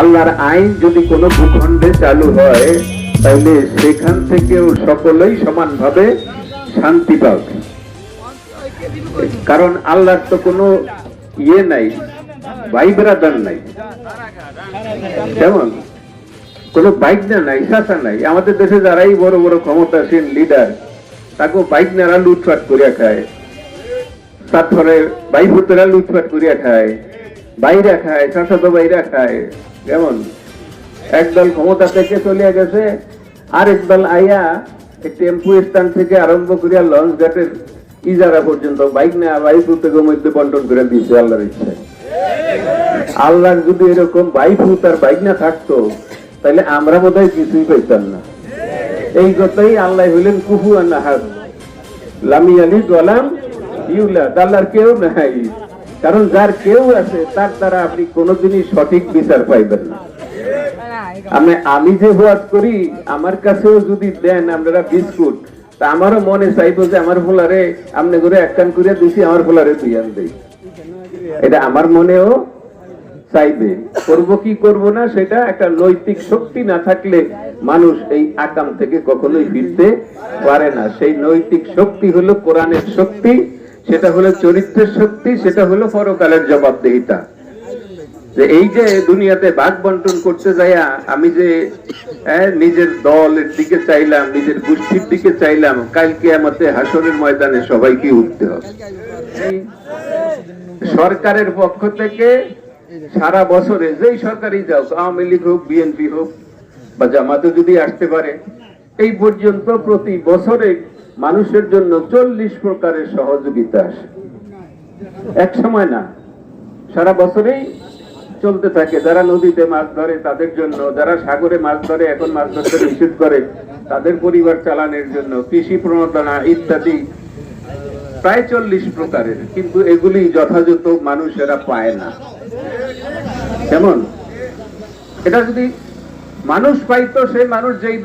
আল্লাহর আইন যদি কোনো ভূখণ্ডে চালু হয়, তাহলে সেখান থেকেও সকলেই সমানভাবে শান্তি পাবে। কারণ আল্লাহর তো কোনো ইয়ে নাই ভাই বেড়াদার নাই। যেমন, কোনো বাইক না নাই শাসা নাই। আমাদের দেশে যারাই বড় বড় ক্ষমতাসীন লিডার তাকে বাইক নারা লুটপাট করিয়া খায়। তারপরে ভাই ভূতেরা লুটপাট করিয়া খায়। বাইরা খায় শাসক বাইরা খায়। কেমন? একদল ক্ষমতা থেকে চলিয়া গেছে, আরেক দল আইয়া টেম্পু স্ট্যান্ড থেকে আরম্ভ করিয়া লঞ্চ ঘাটের ইজারা পর্যন্ত বাইক না বাইক প্রত্যেকের মধ্যে বন্টন করে দিয়েছে আল্লাহর ইচ্ছায়। আল্লাহর যদি এরকম বাইক তার বাইক না থাকতো, তাহলে আমরা বোধহয় কিছুই পাইতাম না। এই কথাই আল্লাহ হইলেন কুহু আর নাহার। লামি গোলাম ইউলা আল্লাহর কেউ নাই। কারণ যার কেউ আছে, তার দ্বারা আপনি কোনোদিনই সঠিক বিচার পাইবেন না। আমি আমি যে হোয়াট করি, আমার কাছেও যদি দেন আপনারা বিস্কুট, তা আমারও মনে চাইব যে আমার ফোলারে, আপনি করে এক কান করে দিছি, আমার ফোলারে দুই আন দেই। এটা আমার মনেও চাইবে। করব কি করব না, সেটা একটা নৈতিক শক্তি না থাকলে মানুষ এই আকাম থেকে কখনোই ফিরতে পারে না। সেই নৈতিক শক্তি হলো কোরআনের শক্তি। সেটা হলো চরিত্রের শক্তি, সেটা হলো পরকালের জবাবদেহিতা। যে এই যে দুনিয়াতে ভাগ বন্টন করতে যাইয়া আমি যে নিজের দলের দিকে চাইলাম, নিজের গোষ্ঠীর দিকে চাইলাম কালকে আমাদের হাসরের ময়দানে সবাইকে উঠতে হবে। সরকারের পক্ষ থেকে সারা বছরে যেই সরকারই যাও আওয়ামী লীগ হোক, বিএনপি হোক, বা জামাতে যদি আসতে পারে, এই পর্যন্ত প্রতি বছরে মানুষের জন্য চল্লিশ প্রকারের সহযোগিতা আসে। এক সময় না, সারা বছরেই চলতে থাকে। যারা নদীতে মাছ ধরে, তাদের জন্য, যারা সাগরে মাছ ধরে, এখন মাছ ধরতে নিষেধ করে, তাদের পরিবার চালানোর জন্য, কৃষি প্রণোদনা ইত্যাদি, প্রায় চল্লিশ প্রকারের। কিন্তু এগুলি যথাযথ মানুষেরা পায় না। কেমন? এটা যদি মানুষ পাইতো, সেই মানুষ যেই দল